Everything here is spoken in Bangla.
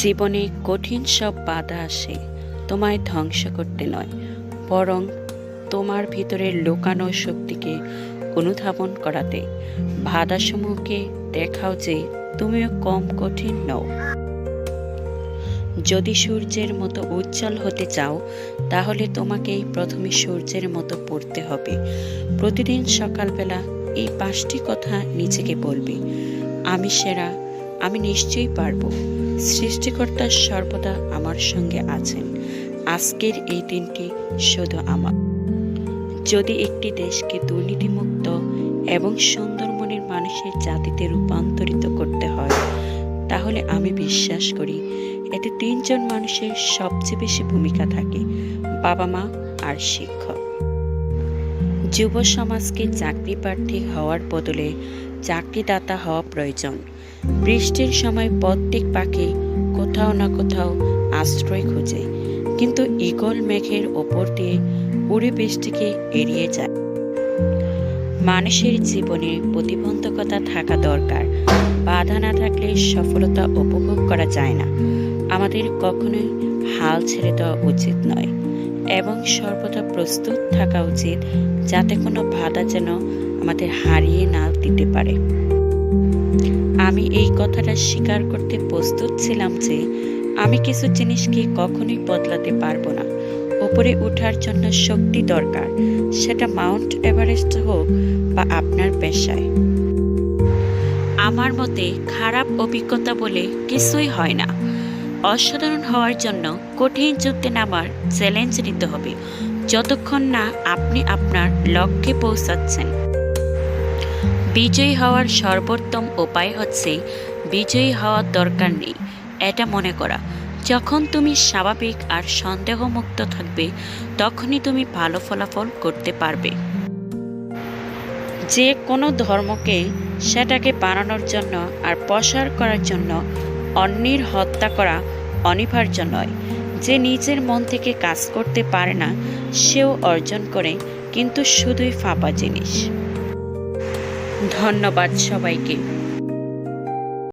জীবনে কঠিন সব বাধা আসে, তোমায় ধ্বংস করতে নয়, বরং তোমার ভিতরের লুকানো শক্তিকে অনুধাবন করাতে। বাধাসমূহকে দেখাও যে তুমিও কম কঠিন নও। যদি সূর্যের মতো উজ্জ্বল হতে চাও, তাহলে তোমাকেই প্রথমে সূর্যের মতো পড়তে হবে। প্রতিদিন সকালবেলা এই পাঁচটি কথা নিজেকে বলবে, আমি সেরা, আমি নিশ্চয়ই পারব। সৃষ্টিকর্তা সর্বদা আমার সঙ্গে আছেন। আজকের এই দিনটি শুধু আমার। যদি একটি দেশকে দুর্নীতিমুক্ত এবং সুন্দর মনের মানুষের জাতিতে রূপান্তরিত করতে হয়, তাহলে আমি বিশ্বাস করি এতে তিনজন মানুষের সবচেয়ে বেশি ভূমিকা থাকে, বাবা মা আর শিক্ষক। যুব সমাজকে চাকরি প্রার্থী হওয়ার বদলে চাকরিদাতা হওয়া প্রয়োজন। বৃষ্টির সময় প্রত্যেক পাখি কোথাও না কোথাও আশ্রয় খোঁজে, কিন্তু ইগল মেঘের ওপর দিয়ে উড়ে বৃষ্টিকে এড়িয়ে যায়। মানুষের জীবনে প্রতিবন্ধকতা থাকা দরকার। বাধা না থাকলে সফলতা উপভোগ করা যায় না। আমাদের কখনোই হাল ছেড়ে দেওয়া উচিত নয়। এবং সর্বদা প্রস্তুত থাকা উচিত যাতে কোনো বাধা যেন আমাদের হারিয়ে না দিতে পারে। আমি এই কথাটা স্বীকার করতে প্রস্তুত ছিলাম যে আমি কিছু জিনিসকে কখনোই বদলাতে পারব না। উপরে ওঠার জন্য শক্তি দরকার, সেটা মাউন্ট এভারেস্ট হোক বা আপনার পেশায়। আমার মতে খারাপ অভিজ্ঞতা বলে কিছুই হয় না। অসাধারণ হওয়ার জন্য কঠিন যুদ্ধে নামার চ্যালেঞ্জ নিতে হবে। যতক্ষণ না আপনি আপনার লক্ষ্যে পৌঁছাচ্ছেন। বিজয়ী হওয়ার সর্বোত্তম উপায় হচ্ছে বিজয়ী হওয়ার দরকার নেই। এটা মনে করা। যখন তুমি স্বাভাবিক আর সন্দেহমুক্ত থাকবে, তখনই তুমি ভালো ফলাফল করতে পারবে। যে কোনো ধর্মকে সেটাকে বানানোর জন্য আর প্রসার করার জন্য অন্যের হত্যা করা অনিবার্য নয়। যে নিজের মন থেকে কাজ করতে পারে না, সেও অর্জন করে, কিন্তু শুধুই ফাঁপা জিনিস। ধন্যবাদ সবাইকে।